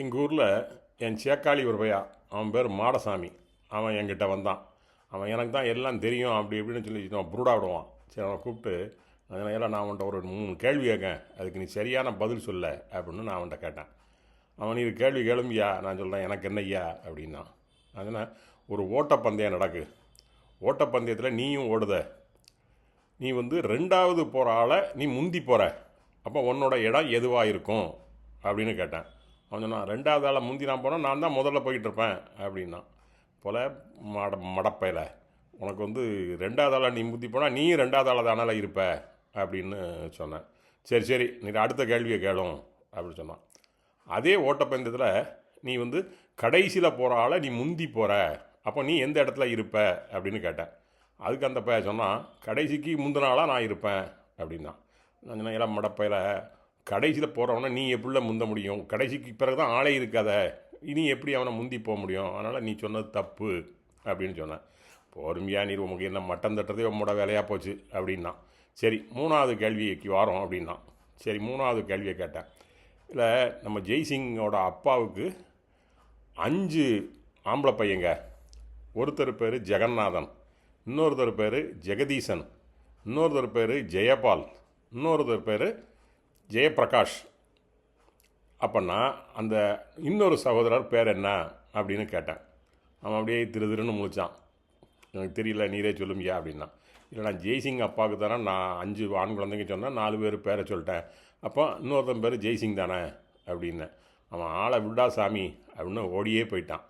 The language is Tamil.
எங்கள் ஊரில் என் சேக்காளி ஒரு பையா அவன் பேர் மாடசாமி. அவன் என்கிட்ட வந்தான். அவன் எனக்கு தான் எல்லாம் தெரியும் அப்படி இப்படின்னு சொல்லி அவன் புருடா விடுவான். சரி அவனை கூப்பிட்டு அதனால் எல்லாம் நான் அவன்கிட்ட ஒரு மூணு கேள்வி கேட்கேன் அதுக்கு நீ சரியான பதில் சொல்ல அப்படின்னு நான் அவன்கிட்ட கேட்டேன். அவன் நீ கேள்வி கேளும்பியா நான் சொல்கிறேன் எனக்கு என்னய்யா அப்படின்னா அதனால் ஒரு ஓட்டப்பந்தயம் நடக்கு. ஓட்டப்பந்தயத்தில் நீயும் ஓடுத. நீ வந்து ரெண்டாவது போகிற ஆளை நீ முந்தி போகிற அப்போ உன்னோட இடம் எதுவாக இருக்கும்? அப்படின்னு கேட்டேன். அவன் சொன்னான் ரெண்டாவது ஆளை முந்தி நான் போனால் நான் தான் முதல்ல போய்கிட்டு இருப்பேன் அப்படின்னா போல் மட மடப்பையில் உனக்கு வந்து ரெண்டாவது ஆளை நீ முந்தி போனால் நீயும் ரெண்டாவது ஆளை தானால இருப்ப அப்படின்னு சொன்னேன். சரி சரி நீ அடுத்த கேள்வியை கேளும் அப்படின்னு சொன்னான். அதே ஓட்டப்பந்தயத்தில் நீ வந்து கடைசியில் போகிற ஆளை நீ முந்தி போகிற அப்போ நீ எந்த இடத்துல இருப்ப? அப்படின்னு கேட்டேன். அதுக்கு அந்த பையன் சொன்னால் கடைசிக்கு முந்தின ஆளாக நான் இருப்பேன் அப்படின்னா நான் சொன்னேன் இளம் மடப்பையில் கடைசியில் போகிறவனை நீ எப்படில முந்த முடியும்? கடைசிக்கு பிறகு தான் ஆளே இருக்காத. இனி எப்படி அவனை முந்தி போக முடியும்? அதனால் நீ சொன்னது தப்பு அப்படின்னு சொன்னேன். பொறுமையாக நீர் உமக்கு என்ன மட்டம் தட்டுறதே உம்மோட வேலையாக போச்சு அப்படின்னா. சரி மூணாவது கேள்விக்கு வரோம் அப்படின்னா. சரி மூணாவது கேள்வியை கேட்டேன். இல்லை நம்ம ஜெய்சிங்கோட அப்பாவுக்கு அஞ்சு ஆம்பளை பையங்க. ஒருத்தர் பேர் ஜெகநாதன் இன்னொருத்தர் பேர் ஜெகதீசன் இன்னொருத்தர் பேர் ஜெயபால் இன்னொருத்தர் பேர் ஜெயபிரகாஷ். அப்போன்னா அந்த இன்னொரு சகோதரர் பேர் என்ன அப்படின்னு கேட்டேன். அவன் அப்படியே திரு திருன்னு முழிச்சான். எனக்கு தெரியல நீரே சொல்லுமியா அப்படின்னா. இல்லை நான் ஜெய்சிங் அப்பாவுக்கு தானே நான் அஞ்சு ஆண் குழந்தைங்க சொன்னேன் நாலு பேர் பேரை சொல்லிட்டேன். அப்போ இன்னொருத்தன் பேர் ஜெய்சிங் தானே அப்படின்னேன். அவன் ஆளை விடா சாமி அப்படின்னு ஓடியே போயிட்டான்.